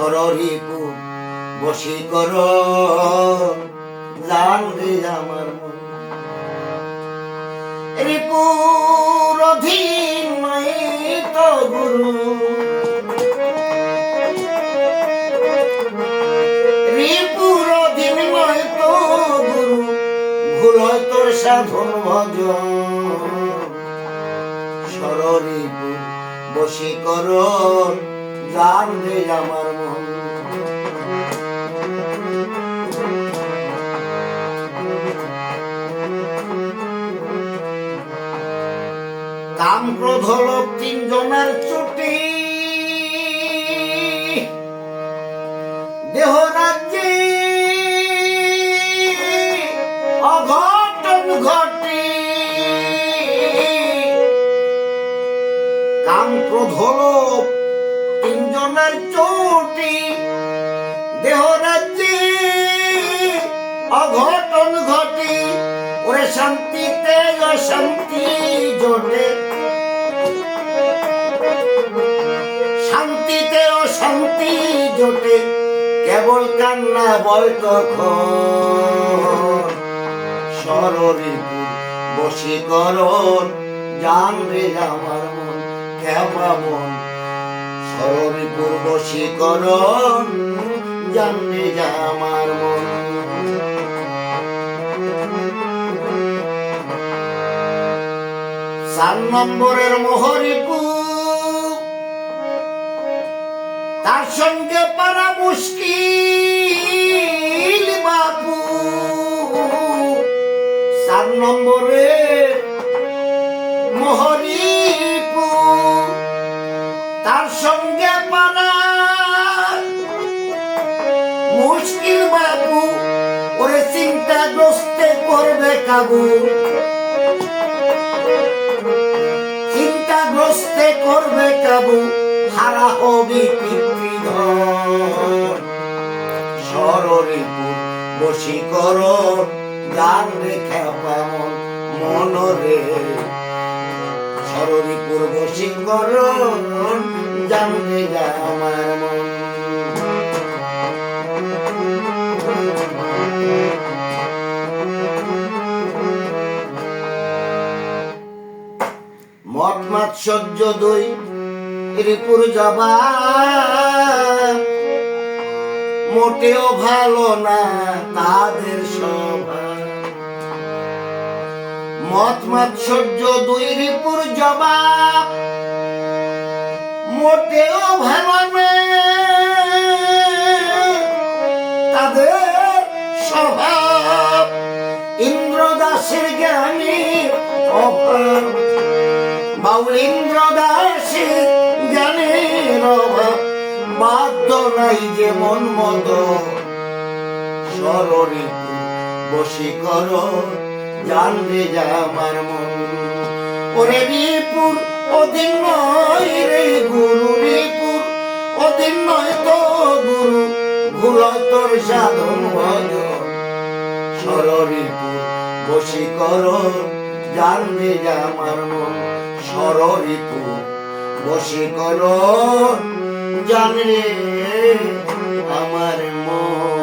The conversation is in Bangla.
সররিপু বসি কর। জানবে আমার মন। রিপুর অধীন তো গুরু। রিপুর অধীন নয় তো গুরু, ভুল তোর সাধন ভজন। সররিপু বশীকরণ জানবে আমার কাম ক্রোধ লোভ তিনজনের ছুটি দেহ রাজ্যে অঘটন ঘটে। কাম ক্রোধ লোভ তিনজনের চোটি। দেহ রাজ্যে অঘটন ঘটে। ওরে শান্তিতে অশান্তি জোটে। শান্তিতে অশান্তি জোটে। কেবল কান্না বয় তখন। সররিপুর বশীকরণ জানবে আমার মন কেমন সররিপুর বশীকরণ জানবে আমার মন। চার নম্বরের মোহরিপুর তার সঙ্গে পারা মুশকিল বাপু চার নম্বরে মোহরিপু তার সঙ্গে পারা মুশকিল বাপু ওরে চিন্তাগ্রস্তে করবে কাবু। চিন্তা চিন্তাগ্রস্তে করবে কাবু, হারা হবে সররিপুর বশীকরণ গান রেখা পামন মনরে। সরণিপুর সররিপুর বশীকরণ জানবে আমার মন। মত মাৎসর্য দই রিপুর জবাব। মোটেও ভালো না তাদের স্বভাব মত মাৎসর্য দুই রিপুর জবাব। মোটেও ভালো না তাদের স্বভাব। ইন্দ্রদাসের জ্ঞানী অভাব। বাউলিন্দ্র দাসে নাই যে মন মত সররিপু বশীকর জানবে যা আমার মন। ওরে রিপুর অধীন নয় রে গুরু রিপুর অধীন নয় তো গুরু ভুল তোর সাধন ভজন সররিপু বশীকর জানবে যা আমার মন। সররিপু বশীকর জানবে আমার মন।